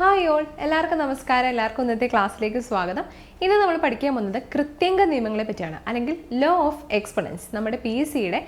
Hi all എല്ലാവർക്കും നമസ്കാരം. എല്ലാവർക്കും ഇന്നത്തെ ക്ലാസ്സിലേക്ക് സ്വാഗതം. ഇന്ന് നമ്മൾ പഠിക്കാൻ പോകുന്നത് കൃത്യങ്ക നിയമങ്ങളെ പറ്റിയാണ് അല്ലെങ്കിൽ ലോ ഓഫ് എക്സ്പൊണൻസ് നമ്മുടെ പി എസ് സിയുടെ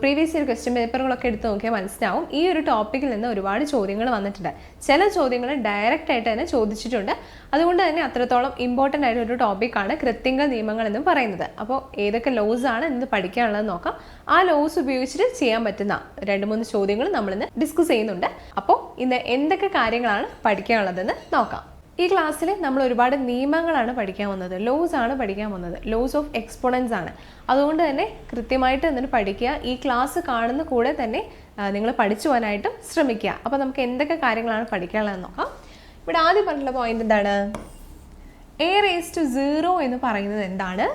പ്രീവിയസ് ഇയർ ക്വസ്റ്റ്യൻ പേപ്പറുകളൊക്കെ എടുത്ത് നോക്കിയാൽ മനസ്സിലാവും. ഈ ഒരു ടോപ്പിക്കിൽ നിന്ന് ഒരുപാട് ചോദ്യങ്ങൾ വന്നിട്ടുണ്ട്. ചില ചോദ്യങ്ങൾ ഡയറക്റ്റ് ആയിട്ട് തന്നെ ചോദിച്ചിട്ടുണ്ട്. അതുകൊണ്ട് തന്നെ അത്രത്തോളം ഇമ്പോർട്ടന്റ് ആയിട്ടൊരു ടോപ്പിക്കാണ് കൃത്യങ്ക നിയമങ്ങൾ എന്ന് പറയുന്നത്. അപ്പോൾ ഏതൊക്കെ ലോസ് ആണ് ഇന്ന് പഠിക്കാനുള്ളത് നോക്കാം. ആ ലോസ് ഉപയോഗിച്ചിട്ട് ചെയ്യാൻ പറ്റുന്ന രണ്ട് മൂന്ന് ചോദ്യങ്ങൾ നമ്മളിന്ന് ഡിസ്കസ് ചെയ്യുന്നുണ്ട്. അപ്പോൾ ഇന്ന് എന്തൊക്കെ കാര്യങ്ങളാണ് പഠിക്കാനുള്ളതെന്ന് നോക്കാം. ഈ ക്ലാസ്സിൽ നമ്മൾ ഒരുപാട് നിയമങ്ങളാണ് പഠിക്കാൻ വന്നത്. ലോസ് ആണ് പഠിക്കാൻ വന്നത്. ലോസ് ഓഫ് എക്സ്പോണൻസ് ആണ്. അതുകൊണ്ട് തന്നെ കൃത്യമായിട്ട് എന്നിട്ട് പഠിക്കുക. ഈ ക്ലാസ് കാണുന്ന കൂടെ തന്നെ നിങ്ങൾ പഠിച്ചു പോകാനായിട്ടും ശ്രമിക്കുക. അപ്പോൾ നമുക്ക് എന്തൊക്കെ കാര്യങ്ങളാണ് പഠിക്കാനുള്ളതെന്ന് നോക്കാം. ഇവിടെ ആദ്യം പറഞ്ഞിട്ടുള്ള പോയിന്റ് എന്താണ്? എ റേസ് ടു സീറോ എന്ന് പറയുന്നത് എന്താണ്?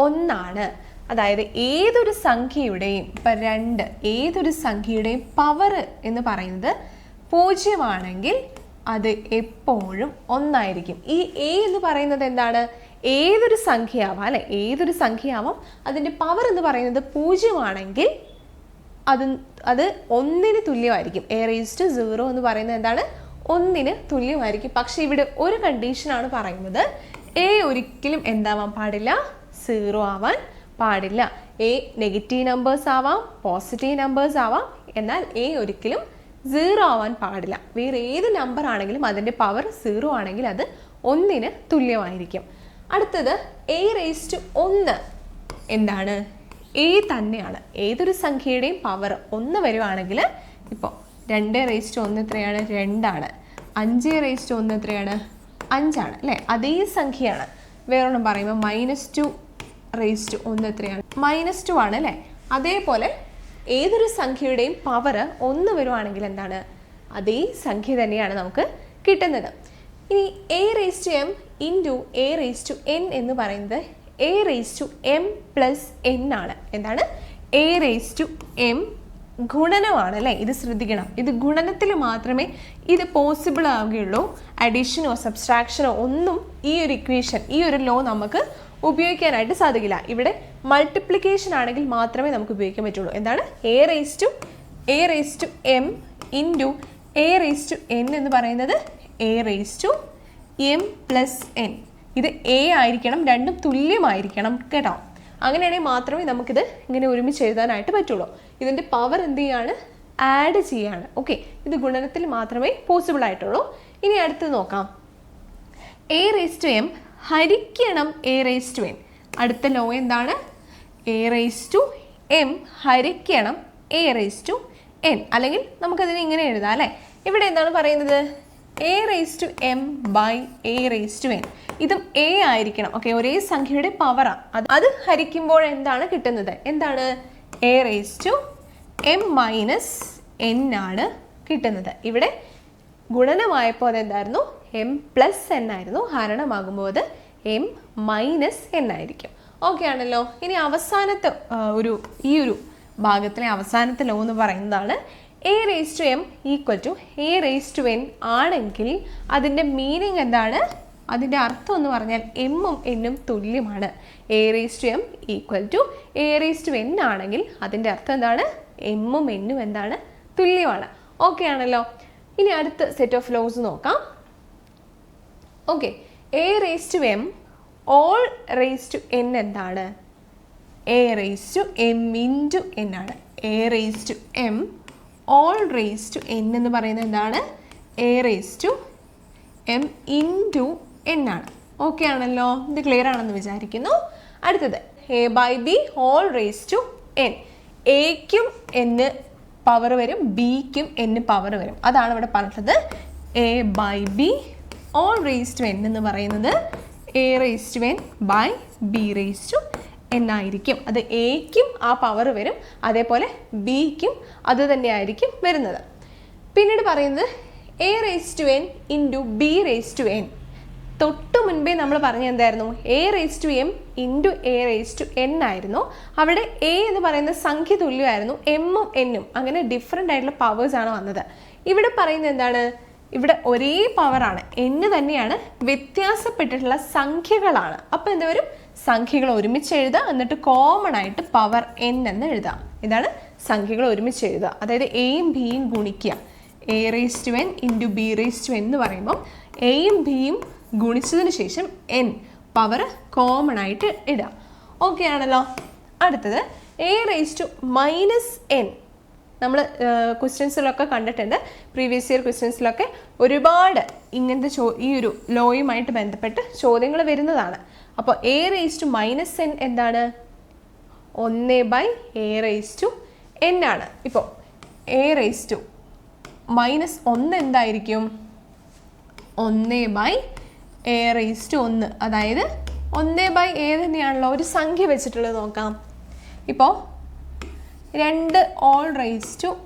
ഒന്നാണ്. അതായത് ഏതൊരു സംഖ്യയുടെയും ഇപ്പം രണ്ട് ഏതൊരു സംഖ്യയുടെയും പവർ എന്ന് പറയുന്നത് പൂജ്യമാണെങ്കിൽ അത് എപ്പോഴും ഒന്നായിരിക്കും. ഈ എ എന്ന് പറയുന്നത് എന്താണ്? ഏതൊരു സംഖ്യയാവാം അല്ലെ? ഏതൊരു സംഖ്യയാവാം അതിന്റെ പവർ എന്ന് പറയുന്നത് പൂജ്യമാണെങ്കിൽ അത് അത് ഒന്നിന് തുല്യമായിരിക്കും. എ റേസ് ടു സീറോ എന്ന് പറയുന്നത് എന്താണ്? ഒന്നിന് തുല്യമായിരിക്കും. പക്ഷേ ഇവിടെ ഒരു കണ്ടീഷനാണ് പറയുന്നത്. എ ഒരിക്കലും എന്താവാൻ പാടില്ല? സീറോ ആവാൻ പാടില്ല. എ നെഗറ്റീവ് നമ്പേഴ്സ് ആവാം പോസിറ്റീവ് നമ്പേഴ്സ് ആവാം. എന്നാൽ എ ഒരിക്കലും സീറോ ആവാൻ പാടില്ല. വേറെ ഏത് നമ്പർ ആണെങ്കിലും അതിന്റെ പവർ സീറോ ആണെങ്കിൽ അത് ഒന്നിന് തുല്യമായിരിക്കും. അടുത്തത് എ റേസ് ടു ഒന്ന് എന്താണ്? എ തന്നെയാണ്. ഏതൊരു സംഖ്യയുടെയും പവർ ഒന്ന് വരുവാണെങ്കിൽ ഇപ്പോൾ രണ്ട് റേസ് ടു ഒന്ന് എത്രയാണ്? രണ്ടാണ്. അഞ്ച് റേസ് ടു ഒന്ന് എത്രയാണ്? അഞ്ചാണ്. അല്ലേ? അതേ സംഖ്യയാണ്. വേറൊന്നും പറയുമ്പോൾ മൈനസ് ടു റേസ് ടു ഒന്ന് എത്രയാണ്? മൈനസ് ടു ആണ് അല്ലേ? അതേപോലെ ഏതൊരു സംഖ്യയുടെയും പവർ ഒന്ന് വരുവാണെങ്കിൽ എന്താണ്? അതേ സംഖ്യ തന്നെയാണ് നമുക്ക് കിട്ടുന്നത്. ഇനി A raise to M into A raise to N എന്ന് പറയുന്നത് A raise to M plus N ആണ്. എന്താണ്? എ റേസ് ടു എം ഗുണനമാണ് അല്ലേ? ഇത് ശ്രദ്ധിക്കണം. ഇത് ഗുണനത്തിൽ മാത്രമേ ഇത് പോസിബിൾ ആവുകയുള്ളൂ. അഡീഷനോ സബ്സ്ട്രാക്ഷനോ ഒന്നും ഈ ഒരു ഇക്വേഷൻ ഈ ഒരു ലോ നമുക്ക് ഉപയോഗിക്കാനായിട്ട് സാധിക്കില്ല. ഇവിടെ മൾട്ടിപ്ലിക്കേഷൻ ആണെങ്കിൽ മാത്രമേ നമുക്ക് ഉപയോഗിക്കാൻ പറ്റുള്ളൂ. എന്താണ്? A raise to A raise to M into A raise to N എന്ന് പറയുന്നത് A raise to M plus N ഇത് എ ആയിരിക്കണം രണ്ടും തുല്യമായിരിക്കണം കേട്ടോ. അങ്ങനെയാണെങ്കിൽ മാത്രമേ നമുക്കിത് ഇങ്ങനെ ഒരുമിച്ച് എഴുതാനായിട്ട് പറ്റുള്ളൂ. ഇതിന്റെ പവർ എന്ത് ചെയ്യാണ്? ആഡ് ചെയ്യാണ്. ഓക്കെ ഇത് ഗുണനത്തിൽ മാത്രമേ പോസിബിൾ ആയിട്ടുള്ളൂ. ഇനി അടുത്ത് നോക്കാം. എ റേസ് ടു എം ഹരിക്കണം എ റേസ് ടു എൻ അടുത്ത ലോ എന്താണ്? എ റേസ് ടു എം ഹരിക്കണം എ റേസ് ടു എൻ അല്ലെങ്കിൽ നമുക്കതിനെ ഇങ്ങനെ എഴുതാം അല്ലേ? ഇവിടെ എന്താണ് പറയുന്നത്? A raise to M by A raise to N ഇതും എ ആയിരിക്കണം. ഓക്കെ ഒരേ സംഖ്യയുടെ പവറാണ് അത് അത് ഹരിക്കുമ്പോൾ എന്താണ് കിട്ടുന്നത്? എന്താണ്? A raise to M minus N ആണ് കിട്ടുന്നത്. ഇവിടെ ഗുണനമായപ്പോൾ അതെന്തായിരുന്നു? എം പ്ലസ് എൻ ആയിരുന്നു. ഹരണമാകുമ്പോൾ അത് എം മൈനസ് എൻ ആയിരിക്കും. ഓക്കെ ആണല്ലോ. ഇനി അവസാനത്തെ ഒരു ഈ ഒരു ഭാഗത്തിലെ അവസാനത്തെ ലോ എന്ന് പറയുന്നതാണ് A raise to M equal to A raise to N ആണെങ്കിൽ അതിന്റെ മീനിങ് എന്താണ്? അതിന്റെ അർത്ഥം എന്ന് പറഞ്ഞാൽ എമ്മും എന്നും തുല്യമാണ്. A raise to M equal to A raise to N ആണെങ്കിൽ അതിന്റെ അർത്ഥം എന്താണ്? എമ്മും എന്നും എന്താണ്? തുല്യമാണ്. ഓക്കെ ആണല്ലോ. ഇനി അടുത്ത സെറ്റ് ഓഫ് ലോസ് നോക്കാം. Okay A raise to M whole raise to N എന്താണ്? A raise to M into N ആണ്. A raise to M whole raise to N എന്ന് പറയുന്നത് എന്താണ്? A raise to M into N ആണ്. Okay ആണല്ലോ? ഇത് clear ആണെന്ന് വിചാരിക്കുന്നു. അടുത്തത്. A by B whole raise to N എക്കും എന്ന് പവർ വരും. ബിക്കും എന്ന് പവർ വരും. അതാണ് ഇവിടെ പറഞ്ഞത് A by B whole raise to N എന്ന് പറയുന്നത് A raise to N by B raise to N ആയിരിക്കും. അത് എക്കും ആ പവർ വരും അതേപോലെ ബിക്കും അത് തന്നെയായിരിക്കും വരുന്നത്. പിന്നീട് പറയുന്നത് A raise to N into B raise to N തൊട്ട് മുൻപേ നമ്മൾ പറഞ്ഞ എന്തായിരുന്നു? A raise to M into A raise to N ആയിരുന്നു. അവിടെ എ എന്ന് പറയുന്ന സംഖ്യ തുല്യമായിരുന്നു എമ്മും എന്നും അങ്ങനെ ഡിഫറെന്റ് ആയിട്ടുള്ള പവേഴ്സാണ് വന്നത്. ഇവിടെ പറയുന്നത് എന്താണ്? ഇവിടെ ഒരേ പവറാണ് എന്ന് തന്നെയാണ് വ്യത്യാസപ്പെട്ടിട്ടുള്ള സംഖ്യകളാണ്. അപ്പോൾ എന്താ വരും? സംഖ്യകൾ ഒരുമിച്ച് എഴുതുക എന്നിട്ട് കോമൺ ആയിട്ട് പവർ എൻ എന്ന് എഴുതാം ഇതാണ് സംഖ്യകൾ ഒരുമിച്ച് എഴുതുക. അതായത് എയും ബിയും ഗുണിക്കുക. A raise to N into B raise to N എന്ന് പറയുമ്പോൾ എയും ബിയും ഗുണിച്ചതിന് ശേഷം എൻ പവർ കോമൺ ആയിട്ട് ഇടാം ഓക്കെ ആണല്ലോ. അടുത്തത് A raise to minus N നമ്മൾ ക്വസ്റ്റ്യൻസിലൊക്കെ കണ്ടിട്ടുണ്ട്. പ്രീവിയസ് ഇയർ ക്വസ്റ്റ്യൻസിലൊക്കെ ഒരുപാട് ഇങ്ങനത്തെ ചോ ഈ ഒരു ലോയുമായിട്ട് ബന്ധപ്പെട്ട് ചോദ്യങ്ങൾ വരുന്നതാണ്. അപ്പോൾ A raise to minus N എന്താണ്? ഒന്ന് by A raise to N ആണ്. ഇപ്പോൾ എ റേസ് ടു മൈനസ് ഒന്ന് എന്തായിരിക്കും? ഒന്ന് ബൈ എ റേസ് ടു ഒന്ന്. അതായത് ഒന്ന് ബൈ എ തന്നെയാണല്ലോ ഒരു സംഖ്യ വെച്ചിട്ടുള്ളത് നോക്കാം. ഇപ്പോൾ രണ്ട് ഓൾ റേസ് ടു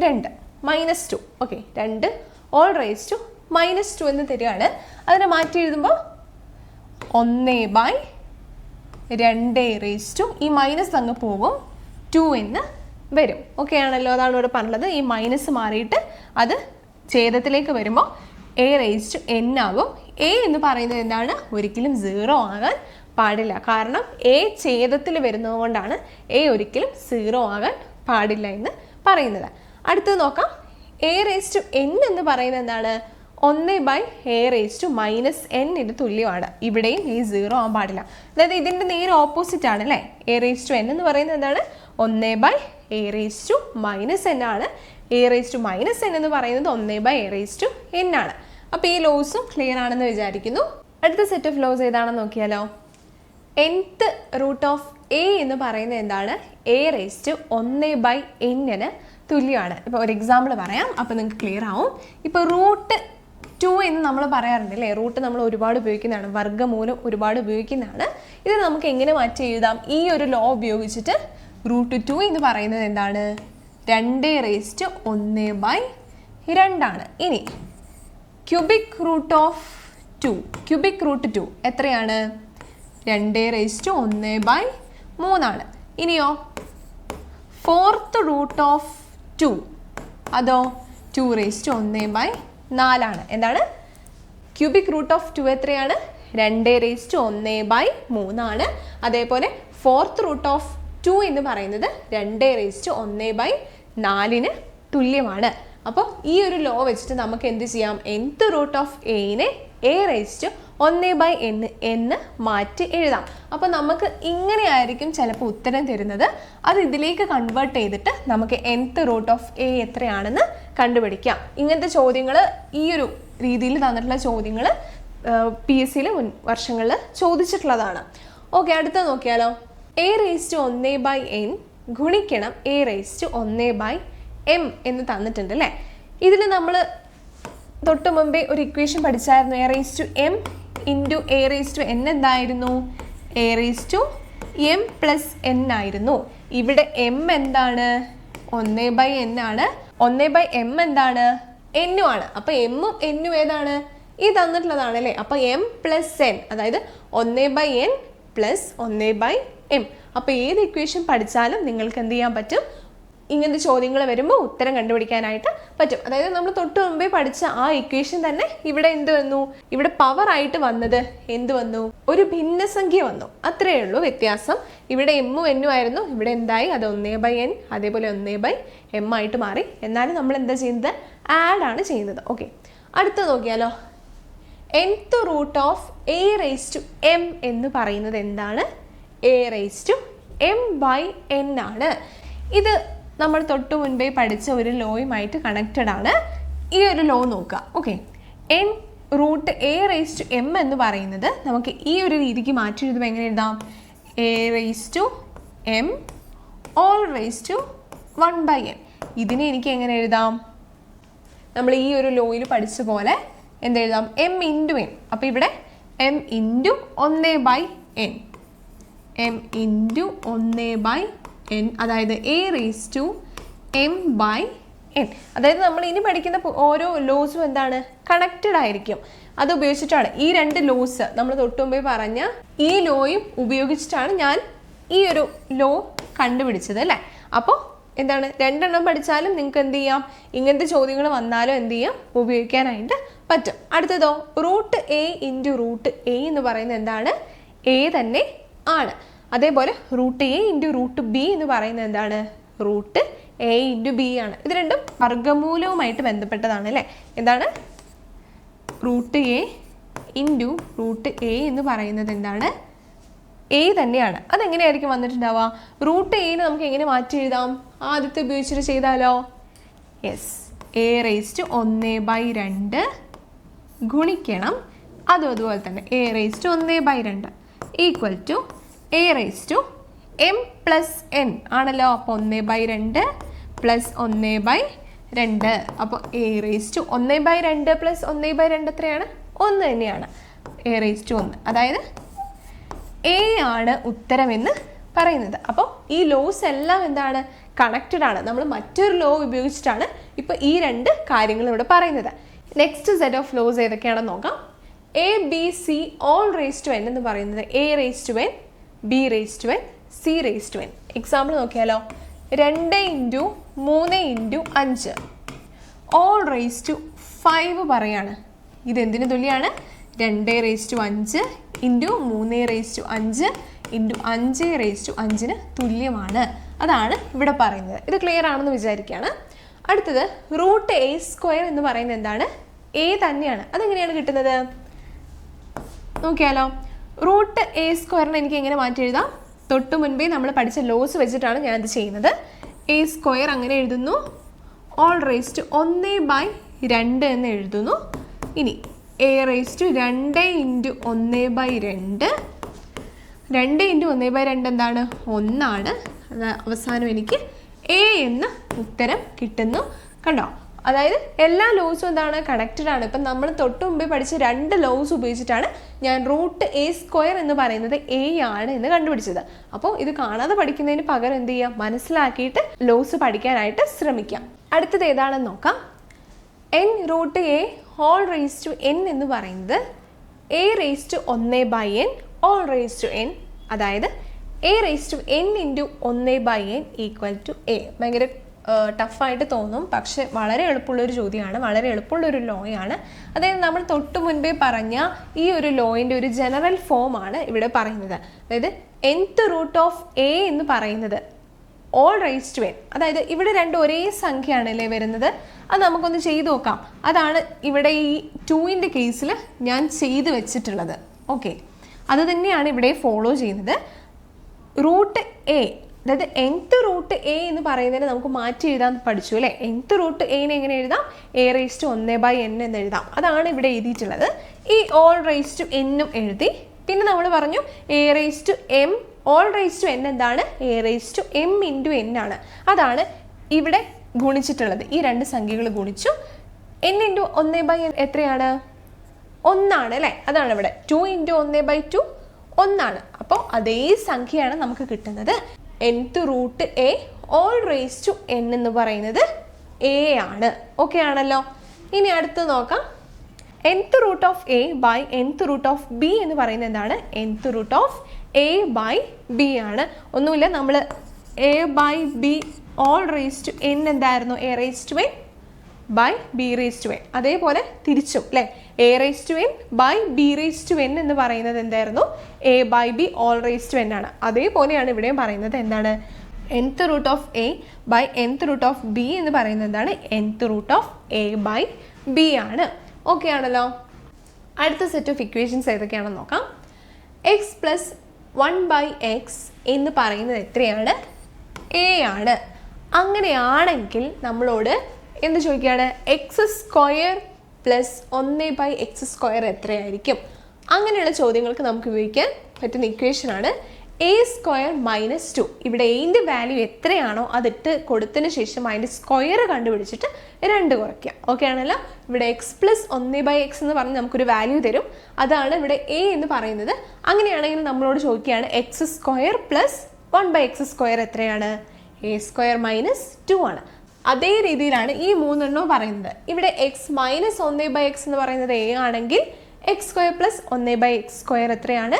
രണ്ട്. മൈനസ് ടു ഓക്കെ രണ്ട് whole raise to minus two എന്ന് തരികയാണ്. അതിനെ മാറ്റി എഴുതുമ്പോൾ ഒന്ന് ബൈ രണ്ട് റേസ് ടു ഈ മൈനസ് അങ്ങ് പോകും. ടു എന്ന് വരും. ഓക്കെ ആണല്ലോ അതാണ് ഇവിടെ പറഞ്ഞത്. ഈ മൈനസ് മാറിയിട്ട് അത് ഛേദത്തിലേക്ക് വരുമ്പോൾ എ റേസ് ടു എൻ ആകും. എ എന്ന് പറയുന്നത് എന്താണ്? ഒരിക്കലും സീറോ ആകാൻ പാടില്ല. കാരണം എ ഛേദത്തിൽ വരുന്നതുകൊണ്ടാണ് എ ഒരിക്കലും സീറോ ആകാൻ പാടില്ല എന്ന് പറയുന്നത്. അടുത്തത് നോക്കാം. എ റേസ് ടു എൻ എന്ന് പറയുന്നത് എന്താണ്? ഒന്ന് by A raise to minus ഇത് തുല്യമാണ്. ഇവിടെയും ഈ സീറോ ആകാൻ പാടില്ല. അതായത് ഇതിന്റെ നേരെ ഓപ്പോസിറ്റ് ആണ് അല്ലേ? എ റേസ് ടു എൻ എന്ന് പറയുന്നത് എന്താണ്? ഒന്ന് by A raise to minus N ആണ്. A raise to minus N എന്ന് പറയുന്നത് ഒന്ന് by A raise to N ആണ്. അപ്പോൾ ഈ ലോസും ക്ലിയർ ആണെന്ന് വിചാരിക്കുന്നു. അടുത്ത സെറ്റ് ഓഫ് ലോസ് ഏതാണെന്ന് നോക്കിയാലോ? Nth റൂട്ട് ഓഫ് എ എന്ന് പറയുന്നത് എന്താണ്? എ റേസ് ടു ഒന്ന് ബൈ എന്നിന് തുല്യമാണ്. ഇപ്പോൾ ഒരു എക്സാമ്പിൾ പറയാം. അപ്പോൾ നിങ്ങൾക്ക് ക്ലിയർ ആവും. ഇപ്പോൾ റൂട്ട് ടു എന്ന് നമ്മൾ പറയാറുണ്ട് അല്ലേ റൂട്ട് നമ്മൾ ഒരുപാട് ഉപയോഗിക്കുന്നതാണ്. വർഗമൂലം ഒരുപാട് ഉപയോഗിക്കുന്നതാണ്. ഇത് നമുക്ക് എങ്ങനെ മാറ്റി എഴുതാം? ഈ ഒരു ലോ ഉപയോഗിച്ചിട്ട് റൂട്ട് ടു എന്ന് പറയുന്നത് എന്താണ്? രണ്ട് റേസ് ടു ഒന്ന് ബൈ രണ്ടാണ്. ഇനി cubic root of two cubic root two എത്രയാണ്? രണ്ട് റേസ് ടു ഒന്ന് ബൈ മൂന്നാണ്. ഇനിയോ? ഫോർത്ത് റൂട്ട് ഓഫ് ടു അതോ ടു റേസ് ടു ഒന്ന് ബൈ നാലാണ്. എന്താണ്? ക്യൂബിക് റൂട്ട് ഓഫ് ടു എത്രയാണ്? രണ്ട് റേസ് ടു ഒന്ന് ബൈ മൂന്നാണ്. അതേപോലെ ഫോർത്ത് റൂട്ട് ഓഫ് ടു എന്ന് പറയുന്നത് രണ്ട് റേസ് ടു ഒന്ന് ബൈ നാലിന് തുല്യമാണ്. അപ്പോൾ ഈ ഒരു ലോ വെച്ചിട്ട് നമുക്ക് എന്ത് ചെയ്യാം? എന്ത് റൂട്ട് ഓഫ് എയിനെ എ റേസ് ടു ഒന്ന് ബൈ എണ്ണ് എന്ന് മാറ്റി എഴുതാം. അപ്പോൾ നമുക്ക് ഇങ്ങനെയായിരിക്കും ചിലപ്പോൾ ഉത്തരം തരുന്നത്. അത് ഇതിലേക്ക് കൺവേർട്ട് ചെയ്തിട്ട് നമുക്ക് എൻത്ത് റൂട്ട് ഓഫ് എ എത്രയാണെന്ന് കണ്ടുപിടിക്കാം. ഇങ്ങനത്തെ ചോദ്യങ്ങൾ ഈ ഒരു രീതിയിൽ തന്നിട്ടുള്ള ചോദ്യങ്ങൾ പി എസ് സിയിലെ മുൻ വർഷങ്ങളിൽ ചോദിച്ചിട്ടുള്ളതാണ്. ഓക്കെ അടുത്ത നോക്കിയാലോ. എ റേസ് ടു ഒന്ന് ബൈ എൻ ഗുണിക്കണം എ റേസ് ടു ഒന്ന് ബൈ എം എന്ന് തന്നിട്ടുണ്ട് അല്ലേ ഇതിൽ നമ്മൾ തൊട്ട് മുമ്പേ ഒരു equation പഠിച്ചായിരുന്നു. A raise to M into A raise to N എന്തായിരുന്നു? A raise to M plus N ആയിരുന്നു. ഇവിടെ എം എന്താണ്? ഒന്ന് ബൈ എൻ ആണ്. ഒന്ന് ബൈ എം എന്താണ്? എന്നും ആണ്. അപ്പോൾ എമ്മും എന്നും ഏതാണ്? ഈ തന്നിട്ടുള്ളതാണ് അല്ലേ? അപ്പോൾ എം പ്ലസ് എൻ അതായത് ഒന്ന് ബൈ എൻ പ്ലസ് ഒന്ന് ബൈ എം അപ്പോൾ ഏത് ഇക്വേഷൻ പഠിച്ചാലും നിങ്ങൾക്ക് എന്ത് ചെയ്യാൻ പറ്റും? ഇങ്ങനത്തെ ചോദ്യങ്ങൾ വരുമ്പോൾ ഉത്തരം കണ്ടുപിടിക്കാനായിട്ട് പറ്റും. അതായത് നമ്മൾ തൊട്ട് മുമ്പേ പഠിച്ച ആ ഇക്വേഷൻ തന്നെ ഇവിടെ എന്ത് വന്നു? ഇവിടെ പവർ ആയിട്ട് വന്നത് എന്ത് വന്നു? ഒരു ഭിന്നസംഖ്യ വന്നു. അത്രയേ ഉള്ളൂ വ്യത്യാസം. ഇവിടെ എമ്മും എന്നും ആയിരുന്നു. ഇവിടെ എന്തായി? അത് ഒന്നേ ബൈ എൻ അതേപോലെ ഒന്നേ ബൈ എം ആയിട്ട് മാറി. എന്നാലും നമ്മൾ എന്താ ചെയ്യുന്നത്? ആഡ് ആണ് ചെയ്യുന്നത്. ഓക്കെ അടുത്ത നോക്കിയാലോ. nth root of A raise to M എന്ന് പറയുന്നത് എന്താണ്? A raise to M by N ആണ്. ഇത് നമ്മൾ തൊട്ട് മുൻപേ പഠിച്ച ഒരു ലോയുമായിട്ട് കണക്റ്റഡ് ആണ്. ഈ ഒരു ലോ നോക്കുക. Okay N root A raise to M എന്ന് പറയുന്നത് നമുക്ക് ഈ ഒരു രീതിക്ക് മാറ്റി എഴുതുമ്പോൾ എങ്ങനെ എഴുതാം? A raise to M whole raise to one by N ഇതിനെ എനിക്ക് എങ്ങനെ എഴുതാം? നമ്മൾ ഈ ഒരു ലോയിൽ പഠിച്ച പോലെ എന്തെഴുതാം എം ഇന്റു എൻ അപ്പോൾ ഇവിടെ എം ഇന്റു ഒന്ന് ബൈ എൻ എം ഇന്റു ഒന്ന് ബൈ എൻ അതായത് A raise to M by N അതായത് നമ്മൾ ഇനി പഠിക്കുന്ന ഓരോ ലോസും എന്താണ്? കണക്റ്റഡ് ആയിരിക്കും. അത് ഉപയോഗിച്ചിട്ടാണ്. ഈ രണ്ട് ലോസ് നമ്മൾ തൊട്ടുമുമ്പേ പറഞ്ഞ ഈ ലോയും ഉപയോഗിച്ചിട്ടാണ് ഞാൻ ഈ ഒരു ലോ കണ്ടുപിടിച്ചത് അല്ലേ? അപ്പോൾ എന്താണ്? രണ്ടെണ്ണം പഠിച്ചാലും നിങ്ങൾക്ക് എന്ത് ചെയ്യാം? ഇങ്ങനത്തെ ചോദ്യങ്ങൾ വന്നാലും എന്ത് ചെയ്യാം? ഉപയോഗിക്കാനായിട്ട് പറ്റും. അടുത്തതോ? Root A into root A എന്ന് പറയുന്നത് എന്താണ്? എ തന്നെ ആണ്. അതേപോലെ root A into root B എന്ന് പറയുന്നത് എന്താണ്? റൂട്ട് എ ഇന്റു ബി ആണ്. ഇത് രണ്ടും വർഗമൂലവുമായിട്ട് ബന്ധപ്പെട്ടതാണ് അല്ലേ? എന്താണ്? Root A into root A എന്ന് പറയുന്നത് എന്താണ്? എ തന്നെയാണ്. അതെങ്ങനെയായിരിക്കും വന്നിട്ടുണ്ടാവുക? റൂട്ട് എനെ നമുക്ക് എങ്ങനെ മാറ്റി എഴുതാം? ആദ്യത്തെ ഉപയോഗിച്ചിട്ട് ചെയ്താലോ? യെസ് എ റേസ് ടു ഒന്ന് ബൈ രണ്ട് ഗുണിക്കണം. അതും അതുപോലെ തന്നെ. എ റേസ് ടു ഒന്ന് ബൈ രണ്ട് equal to A raise to M plus N ആണല്ലോ? അപ്പോൾ ഒന്ന് ബൈ രണ്ട് പ്ലസ് ഒന്ന് ബൈ രണ്ട്. അപ്പോൾ എ റേസ് ടു ഒന്ന് ബൈ രണ്ട് പ്ലസ് ഒന്ന് ബൈ രണ്ട് എത്രയാണ്? ഒന്ന് തന്നെയാണ്. എ റേസ് ടു ഒന്ന്. അതായത് എ ആണ് ഉത്തരമെന്ന് പറയുന്നത്. അപ്പോൾ ഈ ലോസ് എല്ലാം എന്താണ്? കണക്റ്റഡ് ആണ്. നമ്മൾ മറ്റൊരു ലോ ഉപയോഗിച്ചിട്ടാണ് ഇപ്പോൾ ഈ രണ്ട് കാര്യങ്ങൾ ഇവിടെ പറയുന്നത്. നെക്സ്റ്റ് സെറ്റ് ഓഫ് ലോസ് ഏതൊക്കെയാണെന്ന് നോക്കാം. A B C whole raise to N എന്ന് പറയുന്നത് A raise to N B raise to N C raise to N example നോക്കിയാലോ. രണ്ട് ഇന്റു മൂന്ന് ഇന്റു അഞ്ച്. ഓൾ റേസ് ടു ഫൈവ് പറയാണ്. ഇതെന്തിനു തുല്യമാണ് രണ്ട് റേസ് ടു അഞ്ച് ഇന്റു മൂന്ന് റേസ് ടു അഞ്ച് ഇന്റു അഞ്ച് റേസ് ടു അഞ്ചിന് തുല്യമാണ്. അതാണ് ഇവിടെ പറയുന്നത്. ഇത് ക്ലിയർ ആണെന്ന് വിചാരിക്കുകയാണ് അടുത്തത് റൂട്ട് എ സ്ക്വയർ എന്ന് പറയുന്നത് എന്താണ്? എ തന്നെയാണ്. അതെങ്ങനെയാണ് കിട്ടുന്നത്? നോക്കിയാലോ. റൂട്ട് എ സ്ക്വയറിനെ എനിക്ക് എങ്ങനെ മാറ്റി എഴുതാം? തൊട്ട് മുൻപേ നമ്മൾ പഠിച്ച ലോസ് വെച്ചിട്ടാണ് ഞാനത് ചെയ്യുന്നത്. എ സ്ക്വയർ അങ്ങനെ എഴുതുന്നു. ഓൾ റേസ് ടു ഒന്ന് ബൈ രണ്ട് എന്ന് എഴുതുന്നു. ഇനി എ റേസ് ടു രണ്ട് ഇന്റു ഒന്ന് ബൈ രണ്ട്. രണ്ട് ഇന്റു ഒന്ന് ബൈ രണ്ട് എന്താണ്? ഒന്നാണ്. അവസാനം എനിക്ക് എ എന്ന് ഉത്തരം കിട്ടുന്നു. കണ്ടോ? അതായത് എല്ലാ ലോസും എന്താണ് കണക്റ്റഡ് ആണ്. ഇപ്പം നമ്മൾ തൊട്ട് മുമ്പേ പഠിച്ച രണ്ട് ലോസ് ഉപയോഗിച്ചിട്ടാണ് ഞാൻ റൂട്ട് എ സ്ക്വയർ എന്ന് പറയുന്നത് എ ആണ് എന്ന് കണ്ടുപിടിച്ചത്. അപ്പോൾ ഇത് കാണാതെ പഠിക്കുന്നതിന് പകരം എന്ത് ചെയ്യാം? മനസ്സിലാക്കിയിട്ട് ലോസ് പഠിക്കാനായിട്ട് ശ്രമിക്കാം. അടുത്തത് ഏതാണെന്ന് നോക്കാം. N root A whole raise to N എന്ന് പറയുന്നത് എ റേസ് ടു ഒന്ന് by N whole raise to N അതായത് A raise to N into ഒന്ന് by N equal to A ഭയങ്കര ടഫായിട്ട് തോന്നും. പക്ഷെ വളരെ എളുപ്പമുള്ളൊരു ചോദ്യമാണ്. വളരെ എളുപ്പമുള്ളൊരു ലോയാണ്. അതായത് നമ്മൾ തൊട്ട് മുൻപേ പറഞ്ഞ ഈ ഒരു ലോയിന്റെ ഒരു ജനറൽ ഫോമാണ് ഇവിടെ പറയുന്നത്. അതായത് എൻത്ത് റൂട്ട് ഓഫ് എ എന്ന് പറയുന്നത് ഓൾ റൈസ് ടു എൻ അതായത് ഇവിടെ രണ്ട് ഒരേ സംഖ്യയാണ് അല്ലേ വരുന്നത്? അത് നമുക്കൊന്ന് ചെയ്തു നോക്കാം. അതാണ് ഇവിടെ ഈ ടൂവിന്റെ കേസിൽ ഞാൻ ചെയ്തു വെച്ചിട്ടുള്ളത്. ഓക്കെ അത് തന്നെയാണ് ഇവിടെ ഫോളോ ചെയ്യുന്നത്. റൂട്ട് എ അതായത് എൻത്ത് റൂട്ട് എ എന്ന് പറയുന്നതിന് നമുക്ക് മാറ്റി എഴുതാൻ പഠിച്ചു അല്ലേ? എൻത്ത് റൂട്ട് എനെ എങ്ങനെ എഴുതാം? എ റേസ് ടു ഒന്ന് ബൈ എൻ എന്ന് എഴുതാം. അതാണ് ഇവിടെ എഴുതിയിട്ടുള്ളത്. ഈ ഓൾ റേസ് ടു എന്നും എഴുതി. പിന്നെ നമ്മൾ പറഞ്ഞു A raise to M whole raise to N എന്താണ്? A raise to M into N ആണ്. അതാണ് ഇവിടെ ഗുണിച്ചിട്ടുള്ളത്. ഈ രണ്ട് സംഖ്യകൾ ഗുണിച്ചു. എൻ ഇന്റു ഒന്ന് ബൈ എൻ എത്രയാണ്? ഒന്നാണ് അല്ലേ? അതാണ് ഇവിടെ. ടു ഇന്റു ഒന്ന് ബൈ ടു ഒന്നാണ്. അപ്പോൾ അതേ സംഖ്യയാണ് നമുക്ക് കിട്ടുന്നത്. Nth root A whole raise to N എന്ന് പറയുന്നത് എ ആണ്. ഓക്കെ ആണല്ലോ? ഇനി അടുത്ത് നോക്കാം. nth root of A by nth root of B എന്ന് പറയുന്നത് എന്താണ്? nth root of A by B ആണ്. ഒന്നുമില്ല നമ്മൾ A by B whole raise to N എന്തായിരുന്നു? A raise to N by B raise to N അതേപോലെ തിരിച്ചും അല്ലേ A raise to N by B raise to N എന്ന് പറയുന്നത് എന്തായിരുന്നു? A by B whole raise to N ആണ്. അതേപോലെയാണ് ഇവിടെയും പറയുന്നത് എന്താണ്? Nth root of A by nth root of B എന്ന് പറയുന്നത് എന്താണ്? Nth root of A by B ആണ്. ഓക്കെ ആണല്ലോ? അടുത്ത സെറ്റ് ഓഫ് ഇക്വേഷൻസ് ഏതൊക്കെയാണെന്ന് നോക്കാം. X plus one by X എന്ന് പറയുന്നത് എത്രയാണ്? എ ആണ്. അങ്ങനെയാണെങ്കിൽ നമ്മളോട് എന്ത് ചോദിക്കുകയാണ്? എക്സ് സ്ക്വയർ പ്ലസ് ഒന്ന് ബൈ എക്സ് സ്ക്വയർ എത്രയായിരിക്കും? അങ്ങനെയുള്ള ചോദ്യങ്ങൾക്ക് നമുക്ക് ഉപയോഗിക്കാൻ പറ്റുന്ന ഇക്വേഷനാണ് എ സ്ക്വയർ മൈനസ് ടു ഇവിടെ എയിന്റെ വാല്യൂ എത്രയാണോ അതിട്ട് കൊടുത്തതിന് ശേഷം അതിന്റെ സ്ക്വയർ കണ്ടുപിടിച്ചിട്ട് രണ്ട് കുറയ്ക്കാം. ഓക്കെ ആണല്ലോ? ഇവിടെ എക്സ് പ്ലസ് ഒന്ന് ബൈ എക്സ് എന്ന് പറഞ്ഞ് നമുക്കൊരു വാല്യൂ തരും. അതാണ് ഇവിടെ എ എന്ന് പറയുന്നത്. അങ്ങനെയാണെങ്കിൽ നമ്മളോട് ചോദിക്കുകയാണ് X square plus one by X square എത്രയാണ്? എ സ്ക്വയർ മൈനസ് ടു ആണ്. അതേ രീതിയിലാണ് ഈ മൂന്നെണ്ണവും പറയുന്നത്. ഇവിടെ എക്സ് മൈനസ് ഒന്ന് ബൈ എക്സ് എന്ന് പറയുന്നത് എ ആണെങ്കിൽ എക്സ് സ്ക്വയർ പ്ലസ് ഒന്ന് ബൈ എക്സ് സ്ക്വയർ എത്രയാണ്?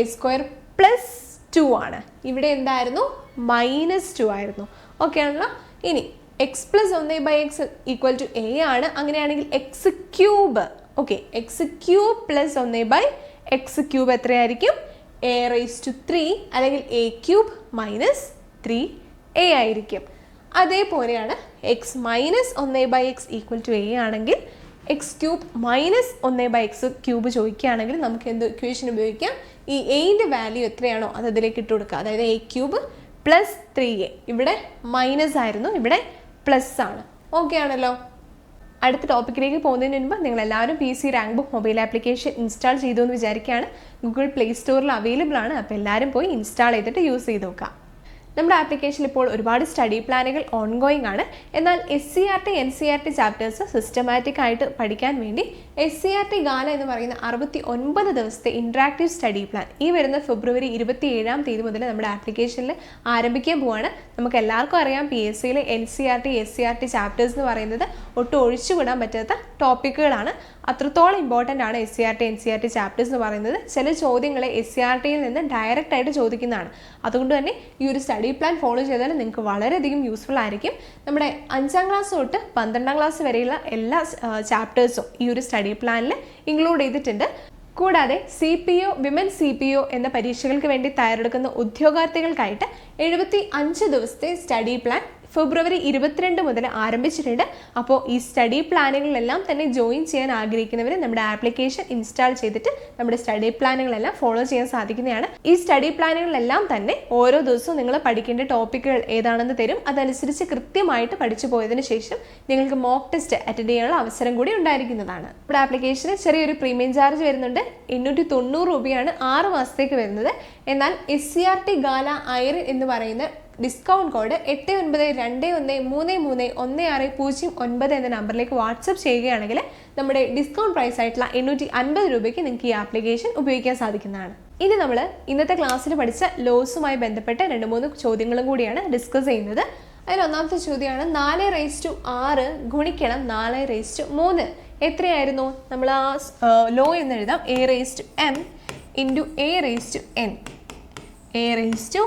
എ സ്ക്വയർ പ്ലസ് ടു ആണ്. ഇവിടെ എന്തായിരുന്നു? മൈനസ് ടു ആയിരുന്നു. ഓക്കെ ആണല്ലോ? ഇനി എക്സ് പ്ലസ് ഒന്ന് by X equal to A ആണ്. അങ്ങനെയാണെങ്കിൽ X cube okay X cube plus ഒന്ന് ബൈ എക്സ് ക്യൂബ് എത്രയായിരിക്കും? എ റേസ് ടു ത്രീ അല്ലെങ്കിൽ A cube minus three A ആയിരിക്കും. അതേപോലെയാണ് എക്സ് മൈനസ് ഒന്ന് by X equal to A ആണെങ്കിൽ എക്സ് ക്യൂബ് മൈനസ് ഒന്ന് ബൈ എക്സ് ക്യൂബ് ചോദിക്കുകയാണെങ്കിൽ നമുക്ക് എന്ത് ഇക്വേഷൻ ഉപയോഗിക്കാം? ഈ എയിന്റെ വാല്യൂ എത്രയാണോ അത് അതിലേക്ക് ഇട്ട് കൊടുക്കുക. അതായത് A cube plus three A ഇവിടെ മൈനസ് ആയിരുന്നു. ഇവിടെ പ്ലസ് ആണ്. ഓക്കെ ആണല്ലോ. അടുത്ത ടോപ്പിക്കിലേക്ക് പോകുന്നതിന് മുൻപ് നിങ്ങൾ എല്ലാവരും P C rank book mobile application install ചെയ്തു എന്ന് വിചാരിക്കുകയാണ്. ഗൂഗിൾ പ്ലേ സ്റ്റോറിൽ അവൈലബിൾ ആണ്. അപ്പോൾ എല്ലാവരും പോയി ഇൻസ്റ്റാൾ ചെയ്തിട്ട് യൂസ് ചെയ്ത് നോക്കാം നമ്മുടെ ആപ്ലിക്കേഷനിൽ ഇപ്പോൾ ഒരുപാട് സ്റ്റഡി പ്ലാനുകൾ ഓൺഗോയിങ് ആണ്. എന്നാൽ S C R T N C R T chapters systematic ആയിട്ട് പഠിക്കാൻ വേണ്ടി S C R T gala എന്ന് പറയുന്ന അറുപത്തി ഒൻപത് ദിവസത്തെ ഇൻട്രാക്റ്റീവ് സ്റ്റഡി പ്ലാൻ ഈ വരുന്ന ഫെബ്രുവരി ഇരുപത്തി ഏഴാം തീയതി മുതൽ നമ്മുടെ ആപ്ലിക്കേഷനിൽ ആരംഭിക്കാൻ പോവാണ്. നമുക്ക് എല്ലാവർക്കും അറിയാം പി എസ് സിയിലെ N C R T S C R T chapters എന്ന് പറയുന്നത് ഒട്ടും ഒഴിച്ചുവിടാൻ പറ്റാത്ത ടോപ്പിക്കുകളാണ് അത്രത്തോളം ഇമ്പോർട്ടന്റ് ആണ് S C R T N C R T chapters എന്ന് പറയുന്നത്. ചില ചോദ്യങ്ങളെ എസ് സി ആർ ടിയിൽ നിന്ന് ഡയറക്റ്റ് ആയിട്ട് ചോദിക്കുന്നതാണ്. അതുകൊണ്ട് തന്നെ ഈ ഒരു സ്റ്റഡി പ്ലാൻ ഫോളോ ചെയ്താൽ നിങ്ങൾക്ക് വളരെയധികം യൂസ്ഫുൾ ആയിരിക്കും. നമ്മുടെ അഞ്ചാം ക്ലാസ് തൊട്ട് പന്ത്രണ്ടാം ക്ലാസ് വരെയുള്ള എല്ലാ ചാപ്റ്റേഴ്സും ഈ ഒരു സ്റ്റഡി പ്ലാനിൽ ഇൻക്ലൂഡ് ചെയ്തിട്ടുണ്ട്. കൂടാതെ C P O women C P O എന്ന പരീക്ഷകൾക്ക് വേണ്ടി തയ്യാറെടുക്കുന്ന ഉദ്യോഗാർത്ഥികൾക്കായിട്ട് എഴുപത്തി അഞ്ച് ദിവസത്തെ സ്റ്റഡി പ്ലാൻ ഫെബ്രുവരി ഇരുപത്തിരണ്ട് മുതൽ ആരംഭിച്ചിട്ടുണ്ട്. അപ്പോൾ ഈ സ്റ്റഡി പ്ലാനുകളിലെല്ലാം തന്നെ ജോയിൻ ചെയ്യാൻ ആഗ്രഹിക്കുന്നവർ നമ്മുടെ ആപ്ലിക്കേഷൻ ഇൻസ്റ്റാൾ ചെയ്തിട്ട് നമ്മുടെ സ്റ്റഡി പ്ലാനുകളെല്ലാം ഫോളോ ചെയ്യാൻ സാധിക്കുന്നതാണ്. ഈ സ്റ്റഡി പ്ലാനുകളിലെല്ലാം തന്നെ ഓരോ ദിവസവും നിങ്ങൾ പഠിക്കേണ്ട ടോപ്പിക്കുകൾ ഏതാണെന്ന് തരും. അതനുസരിച്ച് കൃത്യമായിട്ട് പഠിച്ചു പോയതിനു ശേഷം നിങ്ങൾക്ക് മോക്ക് ടെസ്റ്റ് അറ്റൻഡ് ചെയ്യാനുള്ള അവസരം കൂടി ഉണ്ടായിരിക്കുന്നതാണ്. നമ്മുടെ ആപ്ലിക്കേഷന് ചെറിയൊരു പ്രീമിയം ചാർജ് വരുന്നുണ്ട്. എണ്ണൂറ്റി തൊണ്ണൂറ് രൂപയാണ് ആറ് മാസത്തേക്ക് വരുന്നത്. എന്നാൽ S C R T gala Irene എന്ന് പറയുന്ന ഡിസ്കൗണ്ട് കോഡ് എട്ട് ഒൻപത് രണ്ട് ഒന്ന് മൂന്ന് മൂന്ന് ഒന്ന് ആറ് പൂജ്യം ഒൻപത് എന്ന നമ്പറിലേക്ക് വാട്സപ്പ് ചെയ്യുകയാണെങ്കിൽ നമ്മുടെ ഡിസ്കൗണ്ട് പ്രൈസ് ആയിട്ടുള്ള എണ്ണൂറ്റി അൻപത് രൂപയ്ക്ക് നിങ്ങൾക്ക് ഈ ആപ്ലിക്കേഷൻ ഉപയോഗിക്കാൻ സാധിക്കുന്നതാണ്. ഇനി നമ്മൾ ഇന്നത്തെ ക്ലാസ്സിൽ പഠിച്ച ലോസുമായി ബന്ധപ്പെട്ട രണ്ട് മൂന്ന് ചോദ്യങ്ങളും കൂടിയാണ് ഡിസ്കസ് ചെയ്യുന്നത്. അതിൽ ഒന്നാമത്തെ ചോദ്യമാണ് നാല് റേസ് ടു ആറ് ഗുണിക്കണം നാല് റേസ് ടു മൂന്ന്. എത്രയായിരുന്നു? നമ്മൾ ആ ലോ എന്ന് എഴുതാം. A raise to M into A raise to N A raise to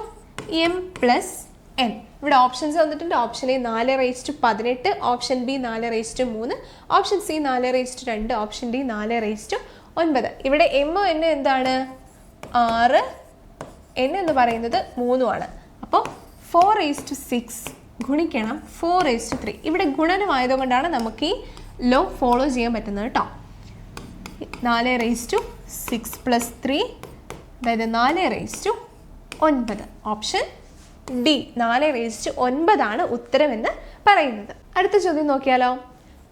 M plus N ഇവിടെ ഓപ്ഷൻസ് വന്നിട്ടുണ്ട്. ഓപ്ഷൻ എ നാല് റേസ് ടു പതിനെട്ട്. ഓപ്ഷൻ ബി നാല് റേസ് ടു മൂന്ന്. ഓപ്ഷൻ സി നാല് റേസ് ടു രണ്ട്. ഓപ്ഷൻ ഡി നാല് റേസ് ടു ഒൻപത്. ഇവിടെ എം എൻ എന്താണ്? ആറ്. എൻ എന്ന് പറയുന്നത് മൂന്നുമാണ് അപ്പോൾ ഫോർ റേസ് ടു സിക്സ് ഗുണിക്കണം. ഫോർ റേസ് ടു ത്രീ ഇവിടെ ഗുണനമായതുകൊണ്ടാണ് നമുക്ക് ഈ ലോ ഫോളോ ചെയ്യാൻ പറ്റുന്നത് കേട്ടോ നാല് raise to six plus three അതായത് നാല് റേസ് ടു ഒൻപത്. ഓപ്ഷൻ ഡി നാല് റേസ് ടു ഒൻപതാണ് ഉത്തരമെന്ന് പറയുന്നത്. അടുത്ത ചോദ്യം നോക്കിയാലോ?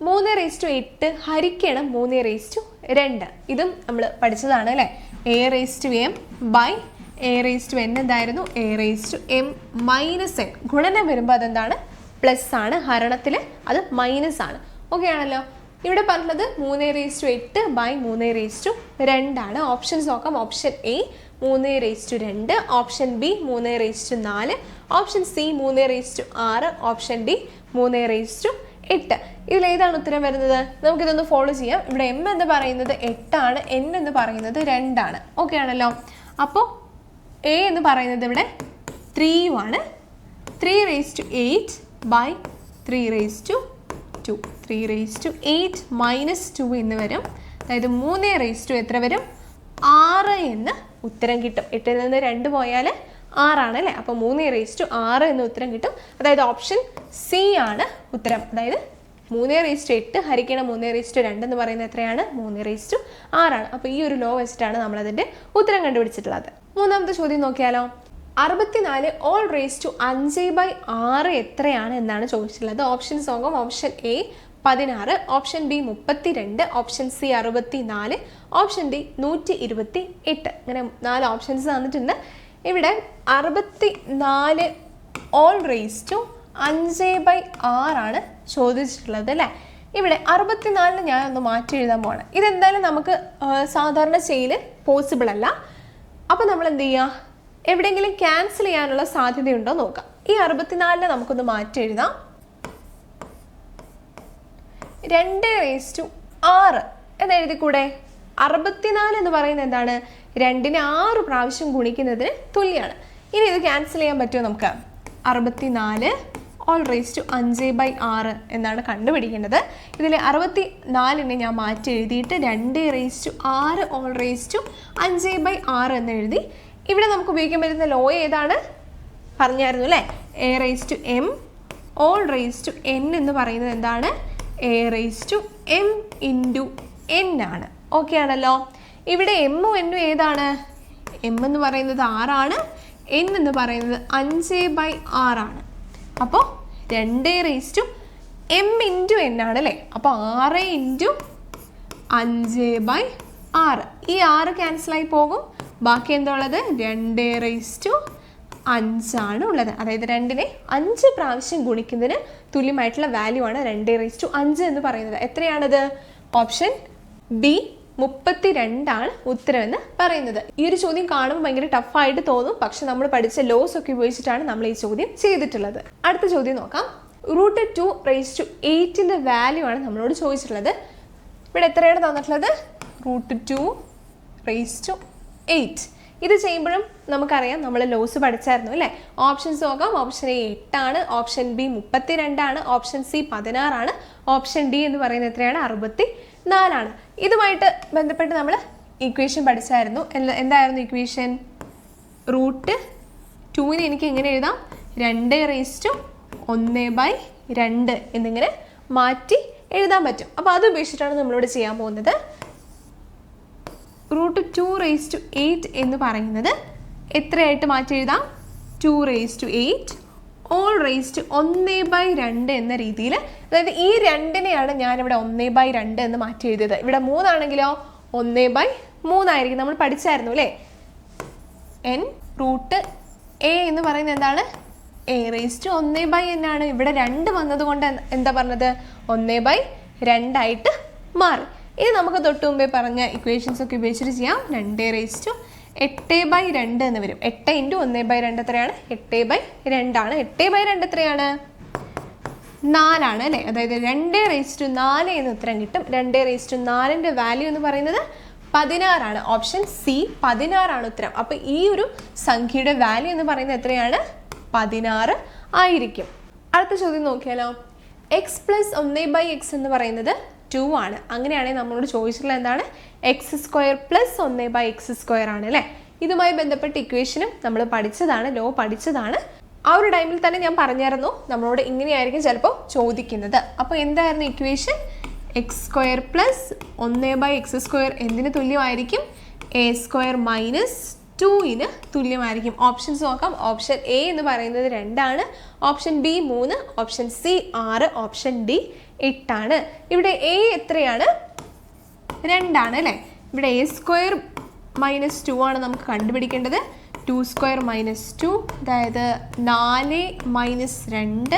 മൂന്ന് റേസ് ടു എട്ട്. ഹരിക്കണം മൂന്ന് റേസ് ടു രണ്ട്. ഇതും നമ്മൾ പഠിച്ചതാണ് അല്ലേ? A raise to M by A raise to N എന്തായിരുന്നു? A raise to M minus N ഗുണനം വരുമ്പോൾ അതെന്താണ്? പ്ലസ് ആണ്. ഹരണത്തിൽ അത് മൈനസ് ആണ്. ഓക്കെ ആണല്ലോ? ഇവിടെ പറഞ്ഞത് മൂന്ന് റേസ് ടു എട്ട് ബൈ മൂന്ന് റേസ് ടു രണ്ടാണ്. ഓപ്ഷൻസ് നോക്കാം. ഓപ്ഷൻ എ മൂന്ന് റേസ് ടു രണ്ട്. ഓപ്ഷൻ ബി മൂന്ന് റേസ് ടു നാല്. ഓപ്ഷൻ സി മൂന്ന് റേസ് ടു ആറ്. ഓപ്ഷൻ ഡി മൂന്ന് റേസ് ടു എട്ട്. ഇതിൽ ഏതാണ് ഉത്തരം വരുന്നത്? നമുക്കിതൊന്ന് ഫോളോ ചെയ്യാം. ഇവിടെ എം എന്ന് പറയുന്നത് എട്ടാണ് എൻ എന്ന് പറയുന്നത് രണ്ടാണ്. ഓക്കെ ആണല്ലോ? അപ്പോൾ എ എന്ന് പറയുന്നത് ഇവിടെ ത്രീയുമാണ് three raise to eight by three raise to two three raise to eight minus two എന്ന് വരും. അതായത് മൂന്ന് റേസ് ടു എത്ര വരും? ആറ് എന്ന് ഉത്തരം കിട്ടും. എട്ടിൽ നിന്ന് രണ്ട് പോയാൽ ആറാണ് അല്ലേ? അപ്പോൾ മൂന്ന് റേസ് ടു ആറ് എന്ന് ഉത്തരം കിട്ടും. അതായത് ഓപ്ഷൻ സി ആണ് ഉത്തരം. അതായത് മൂന്ന് റേസ് ടു എട്ട് ഹരിക്കണം മൂന്ന് റേസ് ടു രണ്ട് എന്ന് പറയുന്നത് എത്രയാണ്? മൂന്ന് റേസ് ടു ആറാണ്. അപ്പോൾ ഈ ഒരു ലോ വെച്ചിട്ടാണ് നമ്മളതിന്റെ ഉത്തരം കണ്ടുപിടിച്ചിട്ടുള്ളത്. മൂന്നാമത്തെ ചോദ്യം നോക്കിയാലോ? അറുപത്തിനാല് ഓൾ റേസ് ടു അഞ്ച് ബൈ ആറ് എത്രയാണ് എന്നാണ് ചോദിച്ചിട്ടുള്ളത്. ഓപ്ഷൻസ് നോക്കാം ഓപ്ഷൻ എ പതിനാറ് ഓപ്ഷൻ ബി മുപ്പത്തിരണ്ട് ഓപ്ഷൻ സി അറുപത്തി നാല് ഓപ്ഷൻ ഡി നൂറ്റി ഇരുപത്തി എട്ട് ഇങ്ങനെ നാല് ഓപ്ഷൻസ് തന്നിട്ടുണ്ട്. ഇവിടെ അറുപത്തി നാല് ഓൾ റേസ് ടു അഞ്ച് ബൈ ആറാണ് ചോദിച്ചിട്ടുള്ളത് അല്ലേ? ഇവിടെ അറുപത്തിനാലിന് ഞാൻ ഒന്ന് മാറ്റി എഴുതാൻ പോകണം ഇതെന്തായാലും നമുക്ക് സാധാരണ ചെയ്യൽ പോസിബിൾ അല്ല. അപ്പോൾ നമ്മൾ എന്ത് ചെയ്യുക എവിടെയെങ്കിലും ക്യാൻസൽ ചെയ്യാനുള്ള സാധ്യതയുണ്ടോ നോക്കാം. ഈ അറുപത്തിനാലിന് നമുക്കൊന്ന് മാറ്റി എഴുതാം. രണ്ട് റേസ് ടു ആറ്. എന്ന് എഴുതിക്കൂടെ? അറുപത്തിനാല് എന്ന് പറയുന്നത് എന്താണ്? രണ്ടിന് ആറ് പ്രാവശ്യം ഗുണിക്കുന്നതിന് തുല്യമാണ് ഇനി ഇത് ക്യാൻസൽ ചെയ്യാൻ പറ്റുമോ നമുക്ക്? അറുപത്തിനാല് ഓൾ റേസ് ടു അഞ്ച് ബൈ ആറ് എന്നാണ് കണ്ടുപിടിക്കേണ്ടത്. ഇതിൽ അറുപത്തി നാലിനെ ഞാൻ മാറ്റി എഴുതിയിട്ട് രണ്ട് റേസ് ടു ആറ് ഓൾ റേസ് ടു അഞ്ച് ബൈ ആറ് എന്ന് എഴുതി. ഇവിടെ നമുക്ക് ഉപയോഗിക്കാൻ പറ്റുന്ന ലോ ഏതാണ്? പറഞ്ഞായിരുന്നു അല്ലേ? A raise to M whole raise to N എന്ന് പറയുന്നത് എന്താണ്? A raise to M into N ആണ്. ഓക്കെ ആണല്ലോ? ഇവിടെ എമ്മും എന്നും ഏതാണ്? എം എന്ന് പറയുന്നത് ആറാണ്. എൻ എന്ന് പറയുന്നത് അഞ്ച് ബൈ ആറാണ്. അപ്പോൾ രണ്ട് raise to M into N ആണ് അല്ലേ? അപ്പോൾ ആറ് ഇന്റു അഞ്ച് ബൈ ആറ്. ഈ ആറ് ക്യാൻസലായി പോകും. ബാക്കി എന്താ രണ്ട് റേസ് ടു അഞ്ചാണ് ഉള്ളത്. അതായത് രണ്ടിനെ അഞ്ച് പ്രാവശ്യം ഗുണിക്കുന്നതിന് തുല്യമായിട്ടുള്ള വാല്യൂ ആണ് രണ്ട് റേസ് ടു അഞ്ച് എന്ന് പറയുന്നത്. എത്രയാണത്? ഓപ്ഷൻ ബി മുപ്പത്തി രണ്ടാണ് ഉത്തരം എന്ന് പറയുന്നത്. ഈ ഒരു ചോദ്യം കാണുമ്പോൾ ഭയങ്കര ടഫായിട്ട് തോന്നും. പക്ഷെ നമ്മൾ പഠിച്ച ലോസ് ഒക്കെ ഉപയോഗിച്ചിട്ടാണ് നമ്മൾ ഈ ചോദ്യം ചെയ്തിട്ടുള്ളത്. അടുത്ത ചോദ്യം നോക്കാം. റൂട്ട് ടു റേസ് ടു എയ്റ്റിന്റെ വാല്യൂ ആണ് നമ്മളോട് ചോദിച്ചിട്ടുള്ളത്. ഇവിടെ എത്രയാണ് തന്നിട്ടുള്ളത്? Root two raise to eight ഇത് ചെയ്യുമ്പോഴും നമുക്കറിയാം നമ്മൾ ലോസ് പഠിച്ചായിരുന്നു അല്ലേ? ഓപ്ഷൻസ് നോക്കാം. ഓപ്ഷൻ എ എട്ടാണ്. ഓപ്ഷൻ ബി മുപ്പത്തി രണ്ടാണ് ഓപ്ഷൻ സി പതിനാറാണ്. ഓപ്ഷൻ ഡി എന്ന് പറയുന്നത് എത്രയാണ്? അറുപത്തി നാലാണ് ഇതുമായിട്ട് ബന്ധപ്പെട്ട് നമ്മൾ ഇക്വേഷൻ പഠിച്ചായിരുന്നു. എന്ത- എന്തായിരുന്നു ഇക്വേഷൻ റൂട്ട് ടൂവിന് എനിക്ക് എങ്ങനെ എഴുതാം? രണ്ട് റേസ് ടു ഒന്ന് ബൈ രണ്ട് എന്നിങ്ങനെ മാറ്റി എഴുതാൻ പറ്റും. അപ്പോൾ അത് ഉപയോഗിച്ചിട്ടാണ് നമ്മളിവിടെ ചെയ്യാൻ പോകുന്നത്. Root two raise to eight എന്ന് പറയുന്നത് എത്രയായിട്ട് മാറ്റി എഴുതാം? Two raise to eight whole raise to ഒന്ന് ബൈ രണ്ട് എന്ന രീതിയിൽ. അതായത് ഈ രണ്ടിനെയാണ് ഞാനിവിടെ ഒന്ന് ബൈ രണ്ട് എന്ന് മാറ്റി എഴുതിയത്. ഇവിടെ മൂന്നാണെങ്കിലോ? ഒന്ന് ബൈ മൂന്നായിരിക്കും. നമ്മൾ പഠിച്ചായിരുന്നു അല്ലേ? എൻ റൂട്ട് എ എന്ന് പറയുന്നത് എന്താണ്? എ റേസ് ടു ഒന്ന് ബൈ എന്നാണ് ഇവിടെ രണ്ട് വന്നത് കൊണ്ട് എന്താ പറഞ്ഞത്? ഒന്ന് ബൈ രണ്ടായിട്ട് മാറി. ഇനി നമുക്ക് തൊട്ട് മുമ്പേ പറഞ്ഞ ഇക്വേഷൻസ് ഒക്കെ ഉപയോഗിച്ചിട്ട് ചെയ്യാം. രണ്ട് റേസ് ടു എട്ട് ബൈ രണ്ട് എന്ന് വരും. എട്ട് ഇന്റു ഒന്ന് ബൈ രണ്ട് എത്രയാണ്? എട്ട് ബൈ രണ്ടാണ്. എട്ട് ബൈ രണ്ട് എത്രയാണ്? നാലാണ് അല്ലേ? അതായത് രണ്ട് റേസ് ടു നാല് എന്ന് ഉത്തരം കിട്ടും. രണ്ട് റേസ് ടു നാലിന്റെ വാല്യൂ എന്ന് പറയുന്നത് പതിനാറാണ്. ഓപ്ഷൻ സി പതിനാറാണ് ഉത്തരം. അപ്പോൾ ഈ ഒരു സംഖ്യയുടെ വാല്യൂ എന്ന് പറയുന്നത് എത്രയാണ്? പതിനാറ് ആയിരിക്കും. അടുത്ത ചോദ്യം നോക്കിയാലോ? എക്സ് പ്ലസ് ഒന്ന് ബൈ എക്സ് എന്ന് പറയുന്നത് ടു ആണ്. അങ്ങനെയാണെങ്കിൽ നമ്മളോട് ചോദിച്ചിട്ടുള്ള എന്താണ്? എക്സ് സ്ക്വയർ പ്ലസ് ഒന്ന് ബൈ എക്സ് സ്ക്വയർ ആണ് അല്ലേ? ഇതുമായി ബന്ധപ്പെട്ട ഇക്വേഷനും നമ്മൾ പഠിച്ചതാണ് ലോ പഠിച്ചതാണ്. ആ ഒരു ടൈമിൽ തന്നെ ഞാൻ പറഞ്ഞായിരുന്നു നമ്മളോട് ഇങ്ങനെയായിരിക്കും ചിലപ്പോൾ ചോദിക്കുന്നത്. അപ്പോൾ എന്തായിരുന്നു ഇക്വേഷൻ എക്സ് സ്ക്വയർ പ്ലസ് ഒന്ന് ബൈ എക്സ് സ്ക്വയർ എന്തിന് തുല്യമായിരിക്കും? എ സ്ക്വയർ മൈനസ് ടുവിന് തുല്യമായിരിക്കും. ഓപ്ഷൻസ് നോക്കാം. ഓപ്ഷൻ എ എന്ന് പറയുന്നത് രണ്ടാണ്. ഓപ്ഷൻ ബി മൂന്ന്. ഓപ്ഷൻ സി ആറ്. ഓപ്ഷൻ ഡി എട്ടാണ്. ഇവിടെ എ എത്രയാണ്? രണ്ടാണ് അല്ലേ? ഇവിടെ എ സ്ക്വയർ മൈനസ് ടു ആണ് നമുക്ക് കണ്ടുപിടിക്കേണ്ടത്. ടു സ്ക്വയർ മൈനസ് ടു അതായത് നാല് മൈനസ് രണ്ട്.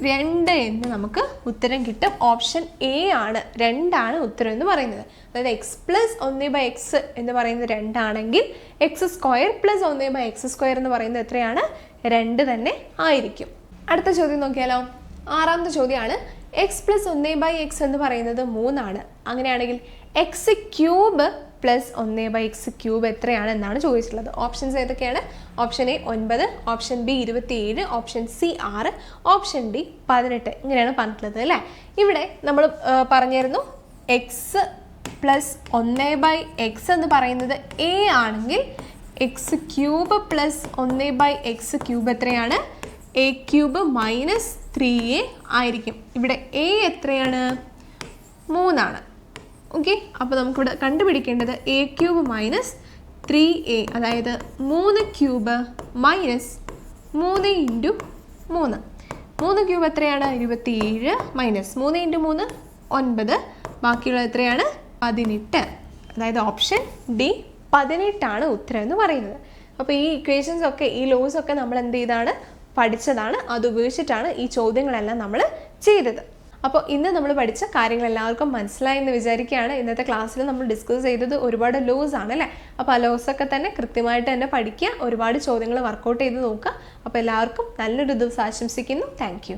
രണ്ട് എന്ന് നമുക്ക് ഉത്തരം കിട്ടും. ഓപ്ഷൻ എ ആണ്. രണ്ടാണ് ഉത്തരം എന്ന് പറയുന്നത്. അതായത് എക്സ് പ്ലസ് ഒന്ന് ബൈ എക്സ് എന്ന് പറയുന്നത് രണ്ടാണെങ്കിൽ എക്സ് സ്ക്വയർ പ്ലസ് ഒന്ന് ബൈ എക്സ് സ്ക്വയർ എന്ന് പറയുന്നത് എത്രയാണ്? രണ്ട് തന്നെ ആയിരിക്കും. അടുത്ത ചോദ്യം നോക്കിയാലോ? ആറാമത്തെ ചോദ്യമാണ്. എക്സ് പ്ലസ് ഒന്ന് ബൈ എക്സ് എന്ന് പറയുന്നത് മൂന്നാണ്. അങ്ങനെയാണെങ്കിൽ എക്സ് ക്യൂബ് പ്ലസ് ഒന്ന് ബൈ എക്സ് ക്യൂബ് എത്രയാണ് എന്നാണ് ചോദിച്ചിട്ടുള്ളത്. ഓപ്ഷൻസ് ഏതൊക്കെയാണ്? ഓപ്ഷൻ എ ഒൻപത് ഓപ്ഷൻ ബി ഇരുപത്തിയേഴ് ഓപ്ഷൻ സി ആറ് ഓപ്ഷൻ ഡി പതിനെട്ട്. ഇങ്ങനെയാണ് പറഞ്ഞിട്ടുള്ളത് അല്ലേ? ഇവിടെ നമ്മൾ പറഞ്ഞിരുന്നു എക്സ് പ്ലസ് ഒന്ന് ബൈ എക്സ് എന്ന് പറയുന്നത് എ ആണെങ്കിൽ എക്സ് ക്യൂബ് പ്ലസ് ഒന്ന് ബൈ എക്സ് ക്യൂബ് എത്രയാണ്? A cube minus three A ആയിരിക്കും. ഇവിടെ എ എത്രയാണ്? മൂന്നാണ്. ഓക്കെ അപ്പോൾ നമുക്കിവിടെ കണ്ടുപിടിക്കേണ്ടത് A cube minus three A അതായത് മൂന്ന് ക്യൂബ് മൈനസ് മൂന്ന് ഇന്റു മൂന്ന്. മൂന്ന് ക്യൂബ് എത്രയാണ്? ഇരുപത്തിയേഴ് മൈനസ് മൂന്ന് ഇന്റു മൂന്ന് ഒൻപത്. ബാക്കിയുള്ളത് എത്രയാണ്? പതിനെട്ട്. അതായത് ഓപ്ഷൻ ഡി പതിനെട്ടാണ് ഉത്തരം എന്ന് പറയുന്നത്. അപ്പോൾ ഈ ഇക്വേഷൻസ് ഒക്കെ ഈ ലോസ് ഒക്കെ നമ്മൾ എന്ത് ചെയ്താണ്? പഠിച്ചതാണ് അത് ഉപയോഗിച്ചിട്ടാണ് ഈ ചോദ്യങ്ങളെല്ലാം നമ്മൾ ചെയ്തത്. അപ്പോൾ ഇന്ന് നമ്മൾ പഠിച്ച കാര്യങ്ങൾ എല്ലാവർക്കും മനസ്സിലായി എന്ന് വിചാരിക്കുകയാണ്. ഇന്നത്തെ ക്ലാസ്സിൽ നമ്മൾ ഡിസ്കസ് ചെയ്തത് ഒരുപാട് ലോസ് ആണ് അല്ലേ? അപ്പോൾ ആ ലോസൊക്കെ തന്നെ കൃത്യമായിട്ട് തന്നെ പഠിക്കുക ഒരുപാട് ചോദ്യങ്ങൾ വർക്കൗട്ട് ചെയ്ത് നോക്കുക. അപ്പോൾ എല്ലാവർക്കും നല്ലൊരു ദിവസം ആശംസിക്കുന്നു. താങ്ക്